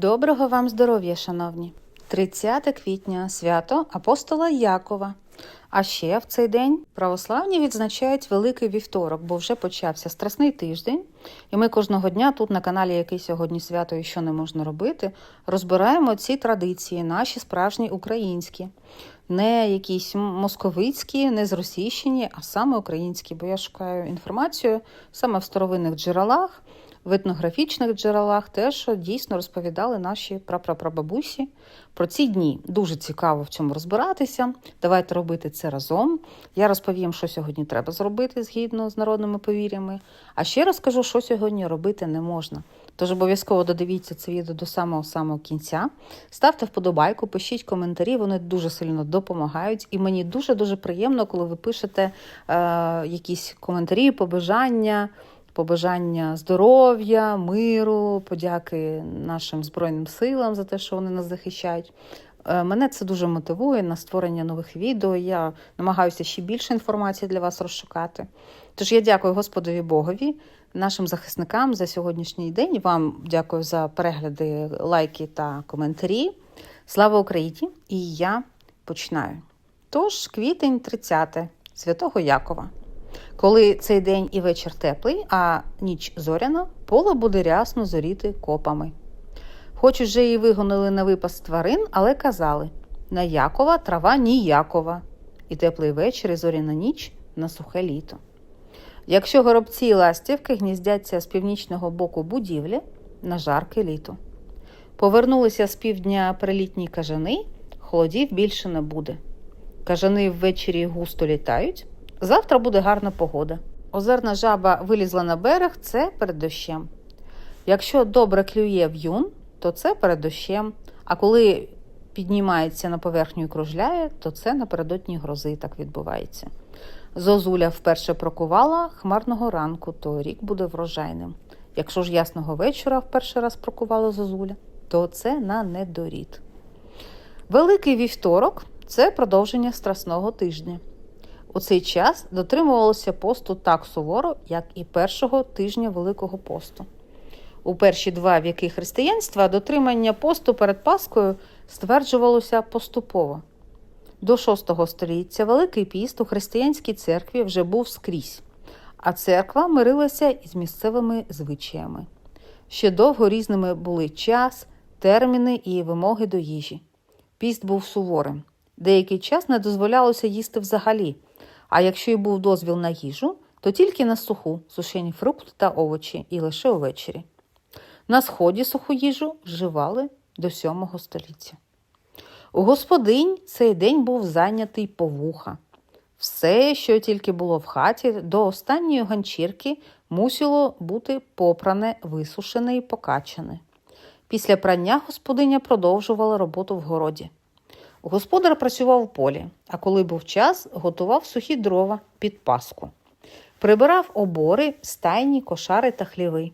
Доброго вам здоров'я, шановні! 30 квітня свято апостола Якова. А ще в цей день православні відзначають Великий вівторок, бо вже почався страсний тиждень. І ми кожного дня тут на каналі, який сьогодні свято і що не можна робити, розбираємо ці традиції, наші справжні українські, не якісь московицькі, не зросійщені, а саме українські. Бо я шукаю інформацію саме в старовинних джерелах в етнографічних джерелах те, що дійсно розповідали наші прапрапрабабусі про ці дні. Дуже цікаво в цьому розбиратися. Давайте робити це разом. Я розповім, що сьогодні треба зробити згідно з народними повір'ями. А ще розкажу, що сьогодні робити не можна. Тож обов'язково додивіться це відео до самого самого кінця. Ставте вподобайку, пишіть коментарі, вони дуже сильно допомагають. І мені дуже дуже приємно, коли ви пишете е, якісь коментарі, побажання побажання здоров'я, миру, подяки нашим Збройним силам за те, що вони нас захищають. Е, мене це дуже мотивує на створення нових відео. Я намагаюся ще більше інформації для вас розшукати. Тож я дякую Господові Богові, нашим захисникам за сьогоднішній день. Вам дякую за перегляди, лайки та коментарі. Слава Україні! І я починаю. Тож, квітень 30 Святого Якова. Коли цей день і вечір теплий, а ніч зоряна, поле буде рясно зоріти копами. Хоч уже її вигонили на випас тварин, але казали на Якова трава ніякова, і теплий вечір і зоряна ніч на сухе літо. Якщо горобці і ластівки гніздяться з північного боку будівлі на жарке літо. Повернулися з півдня прилітні кажани, холодів більше не буде. Кажани ввечері густо літають. Завтра буде гарна погода. Озерна жаба вилізла на берег це перед дощем. Якщо добре клює в'юн, то це перед дощем. А коли піднімається на поверхню і кружляє, то це напередодні грози так відбувається. Зозуля вперше прокувала хмарного ранку, то рік буде врожайним. Якщо ж ясного вечора вперше раз прокувала зозуля, то це на недорід. Великий вівторок це продовження страсного тижня. У цей час дотримувалося посту так суворо, як і першого тижня Великого посту. У перші два віки християнства дотримання посту перед Паскою стверджувалося поступово. До VI століття Великий піст у християнській церкві вже був скрізь, а церква мирилася із місцевими звичаями. Ще довго різними були час, терміни і вимоги до їжі. Піст був суворим. Деякий час не дозволялося їсти взагалі. А якщо й був дозвіл на їжу, то тільки на суху, сушені фрукти та овочі і лише увечері. На сході суху їжу вживали до VII століття. У господинь цей день був зайнятий по вуха. Все, що тільки було в хаті, до останньої ганчірки мусило бути попране, висушене і покачане. Після прання господиня продовжувала роботу в городі. Господар працював у полі, а коли був час, готував сухі дрова під паску. Прибирав обори, стайні, кошари та хліви.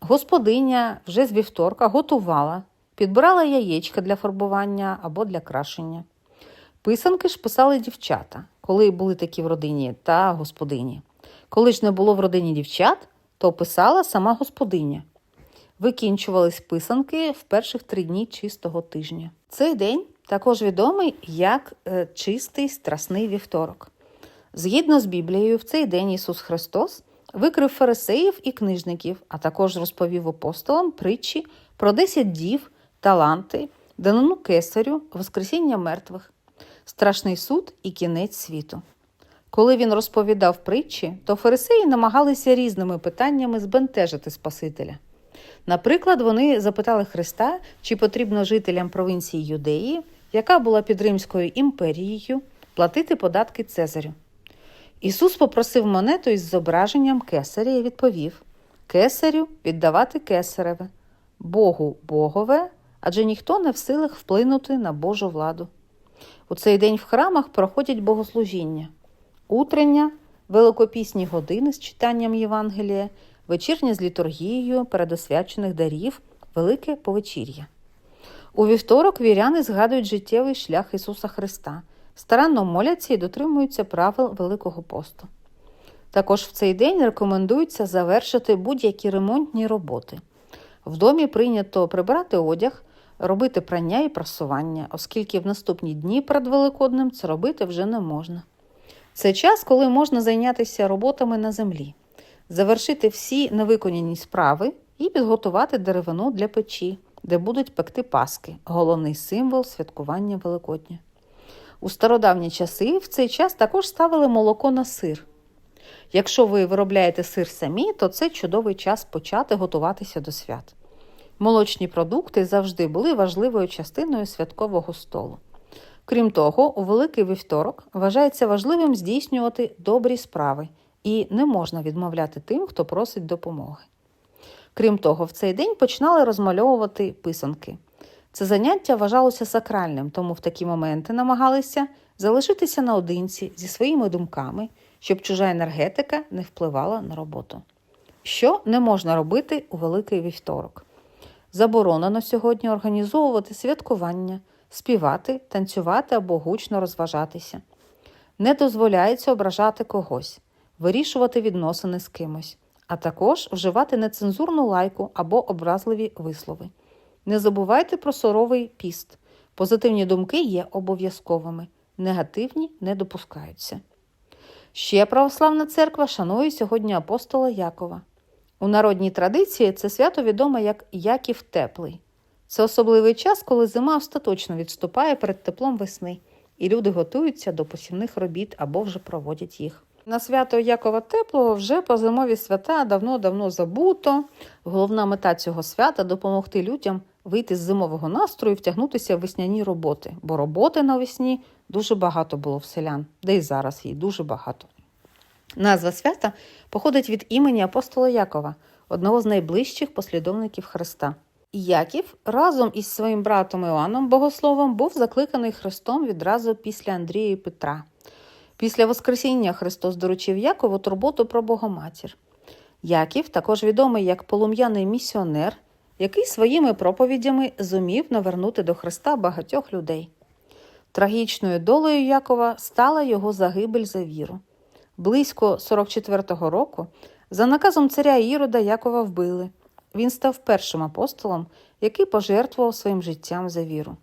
Господиня вже з вівторка готувала, підбирала яєчка для фарбування або для крашення. Писанки ж писали дівчата, коли були такі в родині та господині. Коли ж не було в родині дівчат, то писала сама господиня. Викінчувались писанки в перших три дні чистого тижня. Цей день також відомий як е, чистий страсний вівторок. Згідно з Біблією, в цей день Ісус Христос викрив фарисеїв і книжників, а також розповів апостолам притчі про десять дів, таланти, данину кесарю, Воскресіння мертвих, страшний суд і кінець світу. Коли він розповідав притчі, то фарисеї намагалися різними питаннями збентежити Спасителя. Наприклад, вони запитали Христа, чи потрібно жителям провінції Юдеї, яка була під Римською імперією, платити податки Цезарю. Ісус попросив монету із зображенням кесаря і відповів Кесарю віддавати кесареве, Богу Богове, адже ніхто не в силах вплинути на Божу владу. У цей день в храмах проходять богослужіння, утрення, великопісні години з читанням Євангелія вечірня з літургією передосвячених дарів, велике повечір'я. У вівторок віряни згадують життєвий шлях Ісуса Христа, старанно моляться і дотримуються правил Великого посту. Також в цей день рекомендується завершити будь-які ремонтні роботи. В домі прийнято прибирати одяг, робити прання і прасування, оскільки в наступні дні перед Великоднем це робити вже не можна. Це час, коли можна зайнятися роботами на землі, завершити всі невиконані справи і підготувати деревину для печі, де будуть пекти паски, головний символ святкування Великодня. У стародавні часи в цей час також ставили молоко на сир. Якщо ви виробляєте сир самі, то це чудовий час почати готуватися до свят. Молочні продукти завжди були важливою частиною святкового столу. Крім того, у Великий вівторок вважається важливим здійснювати добрі справи і не можна відмовляти тим, хто просить допомоги. Крім того, в цей день починали розмальовувати писанки. Це заняття вважалося сакральним, тому в такі моменти намагалися залишитися наодинці зі своїми думками, щоб чужа енергетика не впливала на роботу. Що не можна робити у Великий вівторок? Заборонено сьогодні організовувати святкування, співати, танцювати або гучно розважатися. Не дозволяється ображати когось, вирішувати відносини з кимось, а також вживати нецензурну лайку або образливі вислови. Не забувайте про суровий піст. Позитивні думки є обов'язковими, негативні не допускаються. Ще православна церква шанує сьогодні апостола Якова. У народній традиції це свято відоме як Яків Теплий. Це особливий час, коли зима остаточно відступає перед теплом весни, і люди готуються до посівних робіт або вже проводять їх. На свято Якова Теплого вже по зимові свята давно-давно забуто. Головна мета цього свята допомогти людям вийти з зимового настрою і втягнутися в весняні роботи, бо роботи навесні дуже багато було в селян, де й зараз її дуже багато. Назва свята походить від імені апостола Якова, одного з найближчих послідовників Христа. І Яків разом із своїм братом Іоанном Богословом був закликаний Христом відразу після Андрія і Петра. Після Воскресіння Христос доручив Якову турботу про Богоматір. Яків також відомий як полум'яний місіонер, який своїми проповідями зумів навернути до Христа багатьох людей. Трагічною долею Якова стала його загибель за віру. Близько 44-го року за наказом царя Ірода Якова вбили. Він став першим апостолом, який пожертвував своїм життям за віру.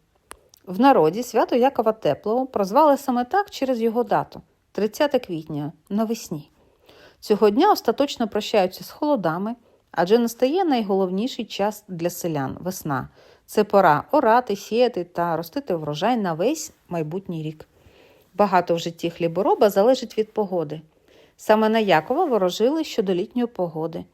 В народі свято Якова Теплого прозвали саме так через його дату 30 квітня навесні. Цього дня остаточно прощаються з холодами, адже настає найголовніший час для селян весна. Це пора орати, сіяти та ростити врожай на весь майбутній рік. Багато в житті хлібороба залежить від погоди. Саме на Якова ворожили щодо літньої погоди.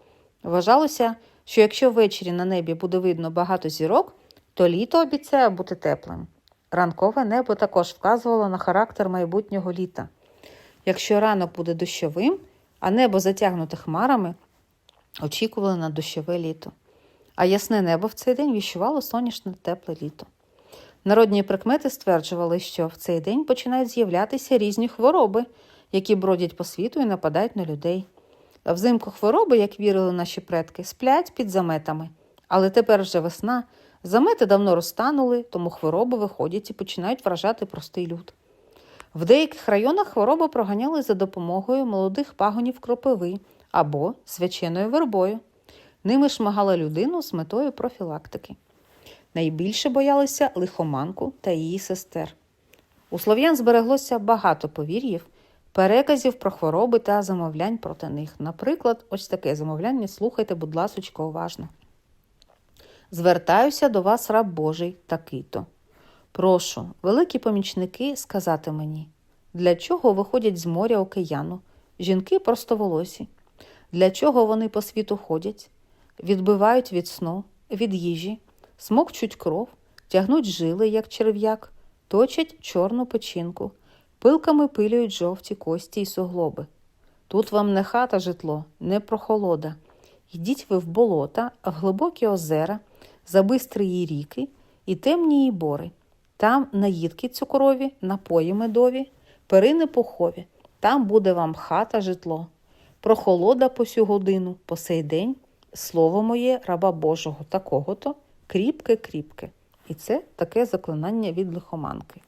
Вважалося, що якщо ввечері на небі буде видно багато зірок, то літо обіцяє бути теплим. Ранкове небо також вказувало на характер майбутнього літа. Якщо ранок буде дощовим, а небо затягнуте хмарами, очікували на дощове літо. А ясне небо в цей день віщувало сонячне тепле літо. Народні прикмети стверджували, що в цей день починають з'являтися різні хвороби, які бродять по світу і нападають на людей. А взимку хвороби, як вірили наші предки, сплять під заметами. Але тепер вже весна, замети давно розтанули, тому хвороби виходять і починають вражати простий люд. В деяких районах хвороби проганяли за допомогою молодих пагонів кропиви або свяченою вербою. Ними шмагала людину з метою профілактики. Найбільше боялися лихоманку та її сестер. У слов'ян збереглося багато повір'їв, переказів про хвороби та замовлянь проти них. Наприклад, ось таке замовляння слухайте, будь ласочка, уважно. Звертаюся до вас, раб Божий, такий-то. Прошу, великі помічники, сказати мені, для чого виходять з моря океану, жінки простоволосі, для чого вони по світу ходять, відбивають від сну, від їжі, смокчуть кров, тягнуть жили, як черв'як, точать чорну печінку, пилками пилюють жовті кості й суглоби. Тут вам не хата житло, не прохолода. Йдіть ви в болота, в глибокі озера, за бистрії ріки і темні її бори. Там наїдки цукрові, напої медові, перини пухові. Там буде вам хата житло. Прохолода по сю годину, по сей день, слово моє, раба Божого такого-то, кріпке-кріпке. І це таке заклинання від лихоманки.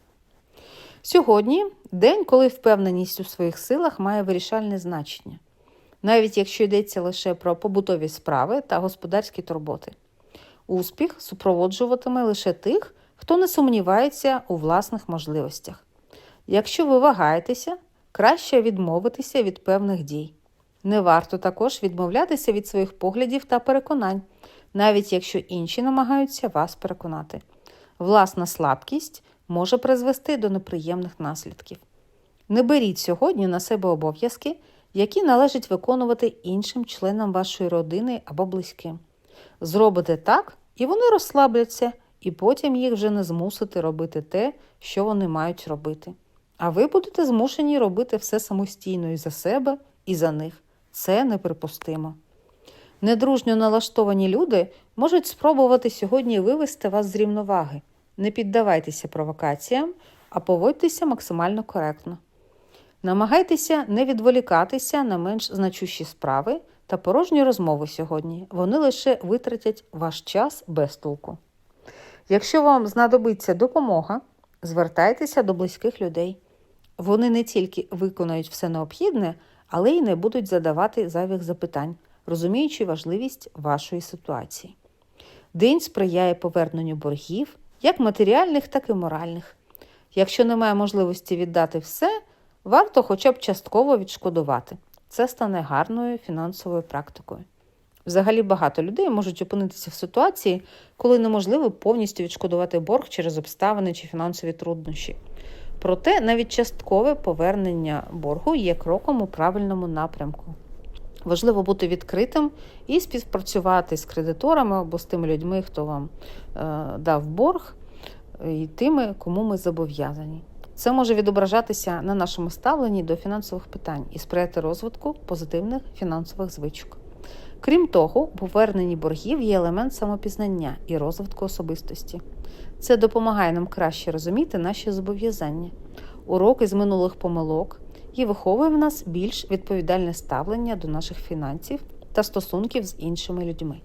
Сьогодні день, коли впевненість у своїх силах має вирішальне значення, навіть якщо йдеться лише про побутові справи та господарські турботи. Успіх супроводжуватиме лише тих, хто не сумнівається у власних можливостях. Якщо ви вагаєтеся, краще відмовитися від певних дій. Не варто також відмовлятися від своїх поглядів та переконань, навіть якщо інші намагаються вас переконати. Власна слабкість може призвести до неприємних наслідків. Не беріть сьогодні на себе обов'язки, які належить виконувати іншим членам вашої родини або близьким. Зробите так, і вони розслабляться, і потім їх вже не змусите робити те, що вони мають робити. А ви будете змушені робити все самостійно і за себе, і за них. Це неприпустимо. Недружньо налаштовані люди можуть спробувати сьогодні вивести вас з рівноваги. Не піддавайтеся провокаціям, а поводьтеся максимально коректно. Намагайтеся не відволікатися на менш значущі справи та порожні розмови сьогодні. Вони лише витратять ваш час без толку. Якщо вам знадобиться допомога, звертайтеся до близьких людей. Вони не тільки виконають все необхідне, але й не будуть задавати зайвих запитань, розуміючи важливість вашої ситуації. День сприяє поверненню боргів, як матеріальних, так і моральних. Якщо немає можливості віддати все, варто хоча б частково відшкодувати. Це стане гарною фінансовою практикою. Взагалі багато людей можуть опинитися в ситуації, коли неможливо повністю відшкодувати борг через обставини чи фінансові труднощі. Проте навіть часткове повернення боргу є кроком у правильному напрямку. Важливо бути відкритим і співпрацювати з кредиторами або з тими людьми, хто вам е, дав борг, і тими, кому ми зобов'язані. Це може відображатися на нашому ставленні до фінансових питань і сприяти розвитку позитивних фінансових звичок. Крім того, у поверненні боргів є елемент самопізнання і розвитку особистості. Це допомагає нам краще розуміти наші зобов'язання, уроки з минулих помилок і виховує в нас більш відповідальне ставлення до наших фінансів та стосунків з іншими людьми.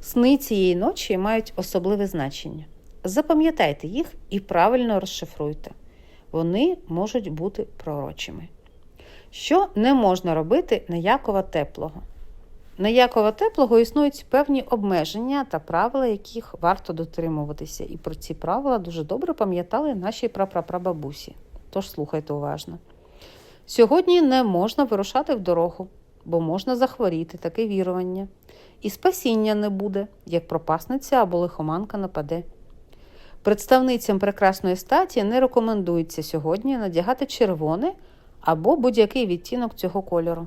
Сни цієї ночі мають особливе значення. Запам'ятайте їх і правильно розшифруйте. Вони можуть бути пророчими. Що не можна робити ніякого теплого? Ніякого теплого існують певні обмеження та правила, яких варто дотримуватися. І про ці правила дуже добре пам'ятали наші прапрапрабабусі. Тож слухайте уважно. Сьогодні не можна вирушати в дорогу, бо можна захворіти таке вірування. І спасіння не буде, як пропасниця або лихоманка нападе. Представницям прекрасної статі не рекомендується сьогодні надягати червоне або будь-який відтінок цього кольору.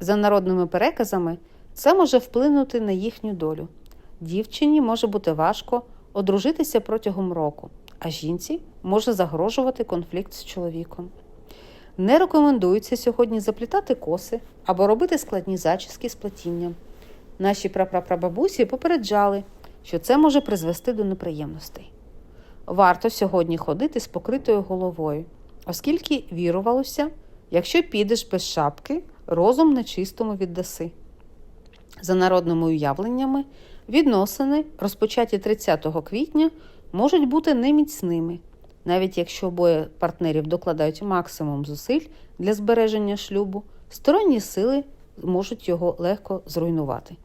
За народними переказами, це може вплинути на їхню долю. Дівчині може бути важко одружитися протягом року, а жінці може загрожувати конфлікт з чоловіком. Не рекомендується сьогодні заплітати коси або робити складні зачіски з плетінням. Наші прапрапрабабусі попереджали, що це може призвести до неприємностей. Варто сьогодні ходити з покритою головою, оскільки вірувалося, якщо підеш без шапки, розум нечистому віддаси. За народними уявленнями, відносини, розпочаті 30 квітня, можуть бути неміцними, навіть якщо обоє партнерів докладають максимум зусиль для збереження шлюбу, сторонні сили можуть його легко зруйнувати.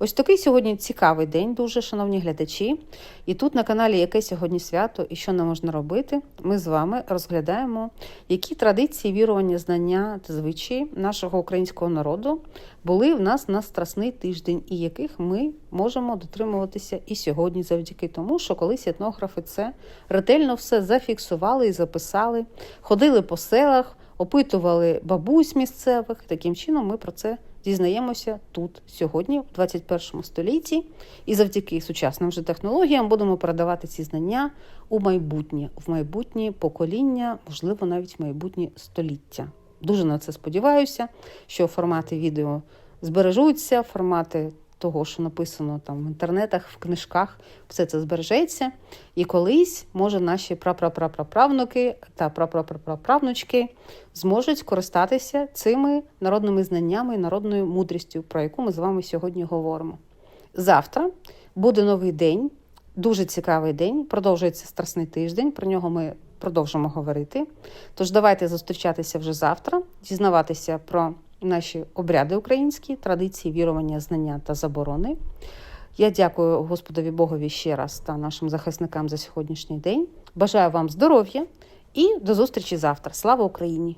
Ось такий сьогодні цікавий день, дуже шановні глядачі. І тут на каналі Яке сьогодні свято і що не можна робити, ми з вами розглядаємо, які традиції, вірування, знання та звичаї нашого українського народу були в нас на страсний тиждень, і яких ми можемо дотримуватися і сьогодні, завдяки тому, що колись етнографи це ретельно все зафіксували і записали, ходили по селах, опитували бабусь місцевих. Таким чином, ми про це дізнаємося тут сьогодні, в 21 столітті, і завдяки сучасним вже технологіям будемо передавати ці знання у майбутнє, в майбутнє покоління, можливо, навіть в майбутнє століття. Дуже на це сподіваюся, що формати відео збережуться, формати того, що написано там в інтернетах, в книжках, все це збережеться. І колись, може, наші прапрапраправнуки та прапрапраправнучки зможуть користатися цими народними знаннями і народною мудрістю, про яку ми з вами сьогодні говоримо. Завтра буде новий день, дуже цікавий день. Продовжується страсний тиждень. Про нього ми продовжимо говорити. Тож давайте зустрічатися вже завтра, дізнаватися про наші обряди українські, традиції, вірування, знання та заборони. Я дякую Господові Богові ще раз та нашим захисникам за сьогоднішній день. Бажаю вам здоров'я і до зустрічі завтра. Слава Україні!